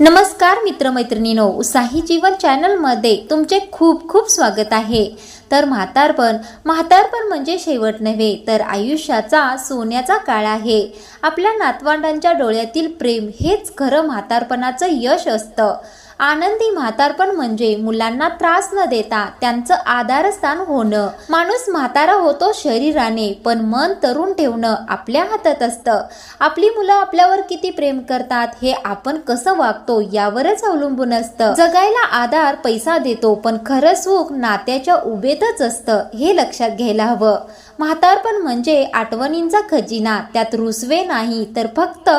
नमस्कार मित्रमैत्रिणीनो उत्साही जीवन चॅनलमध्ये तुमचे खूप खूप स्वागत आहे. तर म्हातारपण म्हातारपण म्हणजे शेवट नव्हे तर आयुष्याचा सोन्याचा काळ आहे. आपल्या नातवंडांच्या डोळ्यातील प्रेम हेच खरं म्हातारपणाचं यश असतं. आनंदी म्हातारपण म्हणजे मुलांना त्रास न देता त्यांचं आधारस्थान होणं. माणूस म्हातारा होतो शरीराने पण मन तरुण ठेवणं आपल्या हातात असतं. आपली मुलं आपल्यावर किती प्रेम करतात हे आपण कसं वागतो यावरच अवलंबून असतं. जगायला आधार पैसा देतो पण खरं सुख नात्याच्या उभेतच असतं हे लक्षात घ्यायला हवं. म्हातारपण म्हणजे आठवणींचा खजिना त्यात रुसवे नाही तर फक्त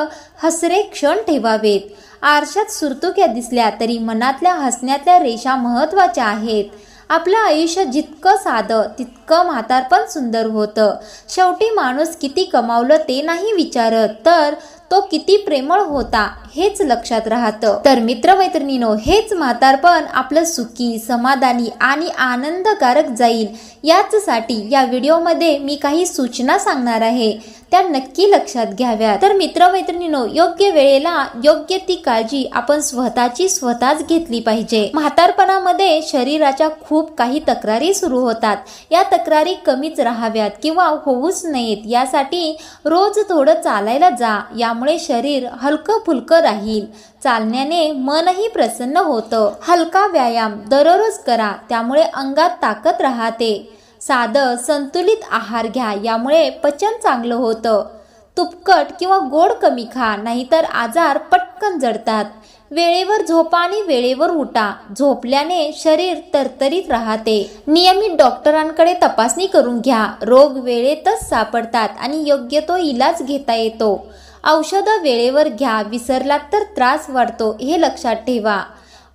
हसरे क्षण ठेवावेत. आरशात सुरतुक्या दिसल्या तरी मनातल्या हसण्यातल्या रेषा महत्त्वाच्या आहेत. आपलं आयुष्य जितकं साधं तितकं म्हातारपण सुंदर होतं. शेवटी माणूस किती कमावलं ते नाही विचारत तर तो किती प्रेमळ होता हेच लक्षात राहतं. तर मित्रमैत्रिणीनो हेच म्हातारपण आपलं सुखी समाधानी आणि आनंदकारक जाईल याचसाठी या व्हिडिओमध्ये मी काही सूचना सांगणार आहे. त्या नक्की लक्षात घ्याव्या तर मित्रमैत्रिणीनो योग्य वेळेला योग्य ती काळजी आपण स्वतःची स्वतःच घेतली पाहिजे. म्हातारपणामध्ये शरीराच्या खूप काही तक्रारी सुरू होतात. या तक्रारी कमीच राहाव्यात किंवा होऊच नयेत यासाठी रोज थोडं चालायला जा यामुळे शरीर हलकं फुलकं राहील. चालण्याने मनही प्रसन्न होतं. हलका व्यायाम दररोज करा त्यामुळे अंगात ताकद राहते. साधं संतुलित आहार घ्या यामुळे पचन चांगलं होतं. तुपकट किंवा गोड कमी खा नाहीतर आजार पटकन जडतात. वेळेवर झोपा आणि वेळेवर उठा. झोपल्याने शरीर तरतरीत राहते. नियमित डॉक्टरांकडे तपासणी करून घ्या. रोग वेळेतच सापडतात आणि योग्य तो इलाज घेता येतो. औषधं वेळेवर घ्या. विसरलात तर त्रास वाढतो हे लक्षात ठेवा.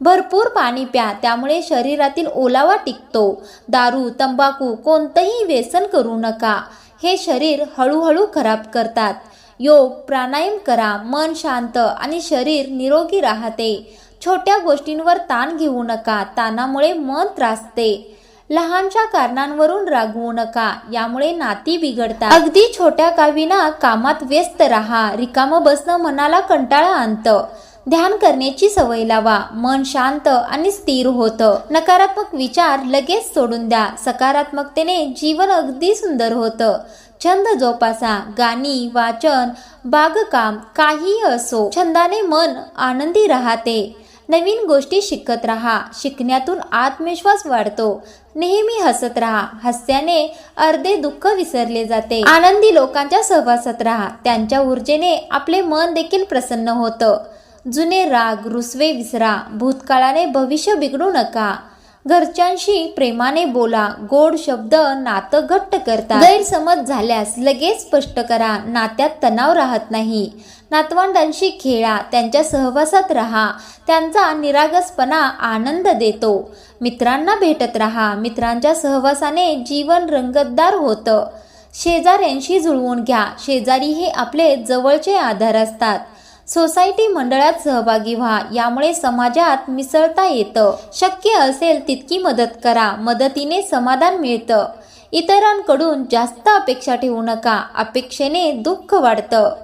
भरपूर पाणी प्या त्यामुळे शरीरातील ओलावा टिकतो. दारू तंबाखू कोणतंही व्यसन करू नका. हे शरीर हळूहळू खराब करतात. योग प्राणायाम करा मन शांत आणि शरीर निरोगी राहते. छोट्या गोष्टींवर ताण घेऊ नका ताणामुळे मन त्रासते. लहानशा कारणांवरून रागवू नका यामुळे नाती बिघडतात. अगदी छोट्या कावीना कामात व्यस्त राहा रिकामं बसणं मनाला कंटाळा आणतं. ध्यान करण्याची सवय लावा. मन शांत आणि स्थिर होतं. नकारात्मक विचार लगेच सोडून द्या. सकारात्मकतेने जीवन अगदी सुंदर होतं. छंद जोपासा. गाणी वाचन बागकाम काहीही असो छंदाने मन आनंदी राहते. नवीन गोष्टी शिकत राहा. शिकण्यातून आत्मविश्वास वाढतो. नेहमी हसत राहा. हास्याने अर्धे दुःख विसरले जाते. आनंदी लोकांच्या सहवासात राहा. त्यांच्या ऊर्जेने आपले मन देखील प्रसन्न होतं. जुने राग रुसवे विसरा. भूतकाळाने भविष्य बिघडू नका. घरच्यांशी प्रेमाने बोला. गोड शब्द नातं घट्ट करता गैरसमज झाल्यास लगेच स्पष्ट करा. नात्यात तणाव राहत नाही. नातवंडांशी खेळा. त्यांच्या सहवासात राहा. त्यांचा निरागसपणा आनंद देतो. मित्रांना भेटत राहा. मित्रांच्या सहवासाने जीवन रंगतदार होतं. शेजाऱ्यांशी जुळवून घ्या. शेजारी हे आपले जवळचे आधार असतात. सोसायटी मंडळात सहभागी व्हा. यामुळे समाजात मिसळता येतं. शक्य असेल तितकी मदत करा. मदतीने समाधान मिळतं. इतरांकडून जास्त अपेक्षा ठेवू नका. अपेक्षेने दुःख वाढतं.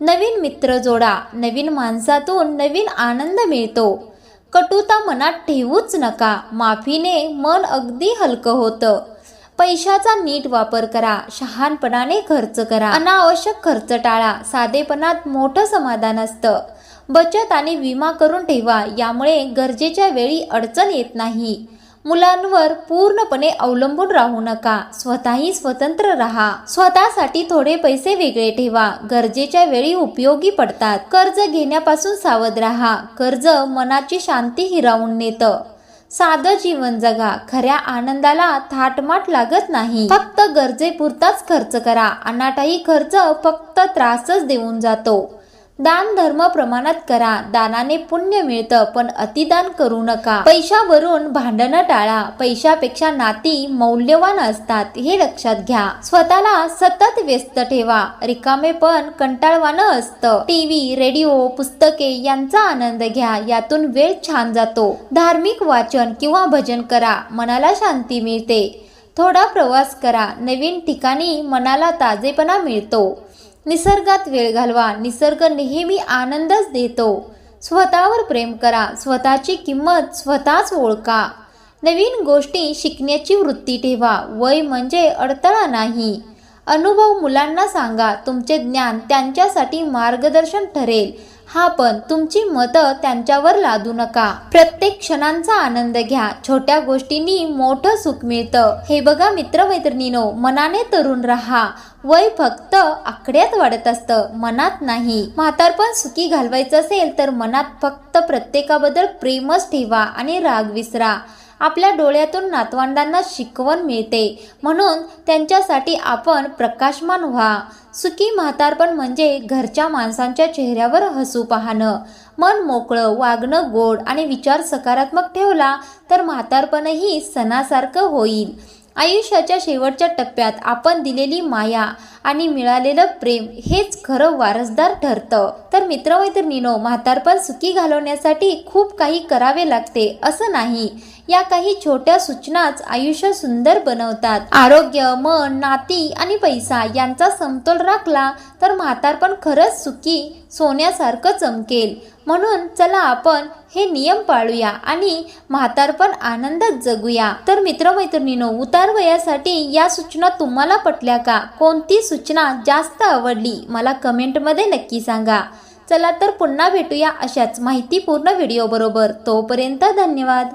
नवीन मित्र जोडा. नवीन माणसातून नवीन आनंद मिळतो. कटुता मनात ठेवूच नका. माफीने मन अगदी हलकं होतं. पैशाचा नीट वापर करा शहाणपणाने खर्च करा अनावश्यक खर्च टाळा साधेपणात मोठं समाधान असतं. बचत आणि विमा करून ठेवा यामुळे गरजेच्या वेळी अडचण येत नाही. मुलांवर पूर्णपणे अवलंबून राहू नका स्वतःही स्वतंत्र राहा. स्वतःसाठी थोडे पैसे वेगळे ठेवा गरजेच्या वेळी उपयोगी पडतात. कर्ज घेण्यापासून सावध राहा कर्ज मनाची शांती हिरावून नेतं. साधं जीवन जगा. खऱ्या आनंदाला थाटमाट लागत नाही. फक्त गरजेपुरताच खर्च करा. अनाटाही खर्च फक्त त्रासच देऊन जातो. दान धर्म प्रमाणात करा. दानाने पुण्य मिळतं पण अतिदान करू नका. पैशावरून भांडणं टाळा. पैशापेक्षा नाती मौल्यवान असतात हे लक्षात घ्या. स्वतःला सतत व्यस्त ठेवा. रिकामे पण कंटाळवानं असतं. टीव्ही रेडिओ पुस्तके यांचा आनंद घ्या. यातून वेळ छान जातो. धार्मिक वाचन किंवा भजन करा. मनाला शांती मिळते. थोडा प्रवास करा. नवीन ठिकाणी मनाला ताजेपणा मिळतो. निसर्गात वेळ घालवा. निसर्ग नेहमी आनंदच देतो. स्वतःवर प्रेम करा. स्वतःची किंमत स्वतःच ओळखा. नवीन गोष्टी शिकण्याची वृत्ती ठेवा. वय म्हणजे अडथळा नाही. अनुभव मुलांना सांगा. तुमचे ज्ञान त्यांच्यासाठी मार्गदर्शन ठरेल. हा पण तुमची मतं त्यांच्यावर लादू नका. प्रत्येक क्षणांचा आनंद घ्या. छोट्या गोष्टींनी मोठं सुख मिळतं. हे बघा मित्रमैत्रिणीनो मनाने तरुण राहा. वय फक्त आकड्यात वाढत असतं मनात नाही. म्हातारपण सुखी घालवायचं असेल तर मनात फक्त प्रत्येकाबद्दल प्रेमच ठेवा आणि राग विसरा. आपल्या डोळ्यातून नातवंडांना शिकवण मिळते. म्हणून त्यांच्यासाठी आपण प्रकाशमान व्हा. सुखी म्हातारपण म्हणजे घरच्या माणसांच्या चेहऱ्यावर हसू पाहणं. मन मोकळं वागणं गोड आणि विचार सकारात्मक ठेवला तर म्हातारपणही सणासारखं होईल. आयुष्याच्या शेवटच्या टप्प्यात आपण दिलेली माया आणि मिळालेलं प्रेम हेच खरं वारसदार ठरतं. तर मित्रमैत्रिणीनो म्हातारपण सुखी घालवण्यासाठी खूप काही करावे लागते असं नाही. या काही छोट्या सूचनाच आयुष्य सुंदर बनवतात. आरोग्य मन नाती आणि पैसा यांचा समतोल राखला तर म्हातारपण खरंच सुखी सोन्यासारखं चमकेल. म्हणून चला आपण हे नियम पाळूया आणि म्हातारपण आनंदात जगूया. तर मित्रमैत्रिणीनो उतार वयासाठी या सूचना तुम्हाला पटल्या का? कोणती सूचना जास्त आवडली? मला कमेंटमध्ये नक्की सांगा. चला तर पुन्हा भेटूया अशाच माहितीपूर्ण व्हिडिओ बरोबर तोपर्यंत धन्यवाद.